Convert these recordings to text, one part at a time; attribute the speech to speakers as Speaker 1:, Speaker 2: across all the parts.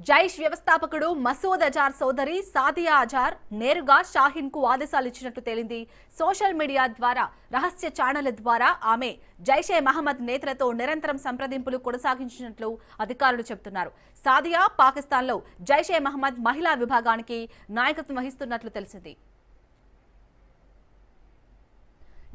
Speaker 1: జైష్ వ్యవస్థాపకుడు మసూద్ అజార్ సోదరి సాదియా అజార్ నేరుగా షాహిన్కు ఆదేశాలు ఇచ్చినట్టు తేలింది. సోషల్ మీడియా ద్వారా రహస్య ఛానళ్ళ ద్వారా ఆమె జైషే మహమ్మద్ నేతలతో నిరంతరం సంప్రదింపులు కొనసాగించినట్లు అధికారులు చెబుతున్నారు. సాదియా పాకిస్తాన్లో జైషే మహమ్మద్ మహిళా విభాగానికి నాయకత్వం వహిస్తున్నట్లు తెలిసింది.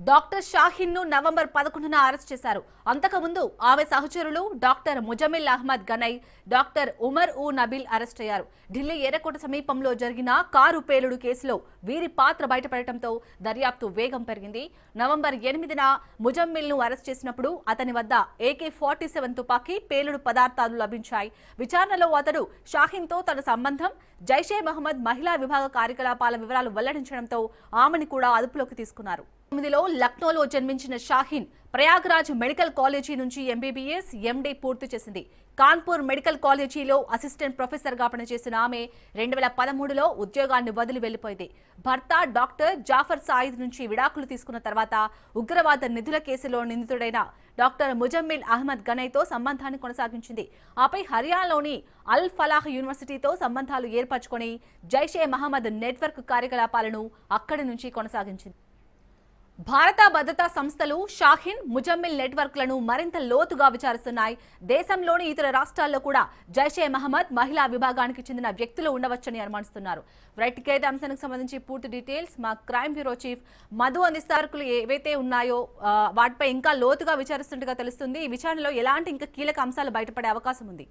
Speaker 1: డాక్టర్ షాహీన్ను నవంబర్ పదకొండున అరెస్ట్ చేశారు. అంతకుముందు ఆమె సహచరులు డాక్టర్ ముజమిల్ అహ్మద్ గనై డాక్టర్ ఉమర్ ఉ నబీల్ అరెస్ట్ అయ్యారు. ఢిల్లీ ఎర్రకోట సమీపంలో జరిగిన కారు పేలుడు కేసులో వీరి పాత్ర బయటపడటంతో దర్యాప్తు వేగం పెరిగింది. నవంబర్ ఎనిమిదిన ముజమ్మిల్ను అరెస్ట్ చేసినప్పుడు అతని వద్ద ఏకే ఫార్టీ సెవెన్ తుపాకీ పేలుడు పదార్థాలు లభించాయి. విచారణలో అతడు షాహీన్తో తన సంబంధం జైషే మహమ్మద్ మహిళా విభాగ కార్యకలాపాల వివరాలు వెల్లడించడంతో ఆమెను కూడా అదుపులోకి తీసుకున్నారు. తొమ్మిదిలో లక్నోలో జన్మించిన షాహీన్ ప్రయాగ్రాజ్ మెడికల్ కాలేజీ నుంచి ఎంబీబీఎస్ ఎండీ పూర్తి చేసింది. కాన్పూర్ మెడికల్ కాలేజీలో అసిస్టెంట్ ప్రొఫెసర్గా పనిచేసిన ఆమె రెండు వేల పదమూడులో ఉద్యోగాన్ని వదిలి వెళ్ళిపోయింది భర్త డాక్టర్ జాఫర్ సాయిద్ నుంచి విడాకులు తీసుకున్న తర్వాత ఉగ్రవాద నిధుల కేసులో నిందితుడైన డాక్టర్ ముజమ్మిల్ అహ్మద్ గనయ్తో సంబంధాన్ని కొనసాగించింది. ఆపై హర్యానాలోని అల్ ఫలాహ్ యూనివర్సిటీతో సంబంధాలు ఏర్పరచుకొని జైషే మహమ్మద్ నెట్వర్క్ కార్యకలాపాలను అక్కడి నుంచి కొనసాగించింది. భారత భద్రతా సంస్థలు షాహిన్ ముజమ్మిల్ నెట్వర్క్లను మరింత లోతుగా విచారిస్తున్నాయి. దేశంలోని ఇతర రాష్ట్రాల్లో కూడా జైషే మహమ్మద్ మహిళా విభాగానికి చెందిన వ్యక్తులు ఉండవచ్చని అనుమానిస్తున్నారు. రైట్ ఇకైతే అంశానికి సంబంధించి పూర్తి డీటెయిల్స్ మా క్రైమ్ బ్యూరో చీఫ్ మధు అందిస్తారకులు ఏవైతే ఉన్నాయో వాటిపై ఇంకా లోతుగా విచారిస్తుండగా తెలుస్తుంది. ఈ విచారణలో ఎలాంటి ఇంకా కీలక అంశాలు బయటపడే అవకాశం ఉంది?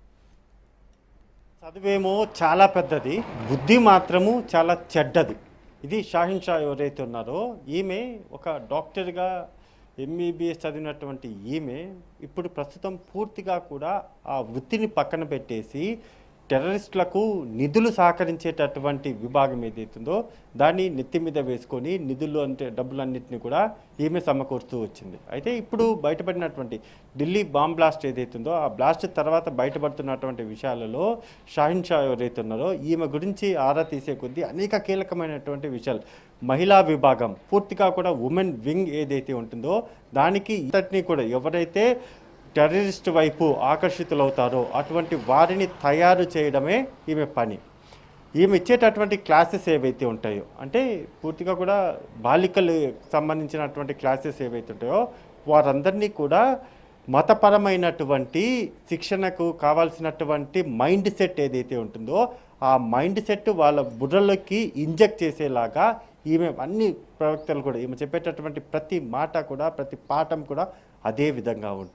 Speaker 2: చదువేమో చాలా పెద్దది బుద్ధి మాత్రము చాలా చెడ్డది. ఇది షాహిన్ షా ఎవరైతే ఉన్నారో ఈమె ఒక డాక్టర్గా ఎంబీబీఎస్ చదివినటువంటి ఈమె ఇప్పుడు ప్రస్తుతం పూర్తిగా కూడా ఆ వృత్తిని పక్కన పెట్టేసి టెర్రరిస్టులకు నిధులు సహకరించేటటువంటి విభాగం ఏదైతుందో దాన్ని నెత్తి మీద వేసుకొని నిధులు అంటే డబ్బులన్నింటినీ కూడా ఈమె సమకూరుస్తూ వచ్చింది. అయితే ఇప్పుడు బయటపడినటువంటి ఢిల్లీ బాంబ్ బ్లాస్ట్ ఏదైతుందో ఆ బ్లాస్ట్ తర్వాత బయటపడుతున్నటువంటి విషయాలలో షాహిన్ షా ఎవరైతే ఉన్నారో ఈమె గురించి ఆరా తీసే కొద్దీ అనేక కీలకమైనటువంటి విషయాలు. మహిళా విభాగం పూర్తిగా కూడా ఉమెన్ వింగ్ ఏదైతే ఉంటుందో దానికి ఇంతటినీ కూడా ఎవరైతే టెర్రరిస్ట్ వైపు ఆకర్షితులవుతారో అటువంటి వారిని తయారు చేయడమే ఈమె పని. ఈమె ఇచ్చేటటువంటి క్లాసెస్ ఏవైతే ఉంటాయో అంటే పూర్తిగా కూడా బాలికలు సంబంధించినటువంటి క్లాసెస్ ఏవైతే ఉంటాయో వారందరినీ కూడా మతపరమైనటువంటి శిక్షణకు కావాల్సినటువంటి మైండ్ సెట్ ఏదైతే ఉంటుందో ఆ మైండ్ సెట్ వాళ్ళ బుర్రలోకి ఇంజెక్ట్ చేసేలాగా ఈమె అన్ని ప్రవక్తలు కూడా ఈమె చెప్పేటటువంటి ప్రతి మాట కూడా ప్రతి పాఠం కూడా అదే విధంగా ఉంటుంది.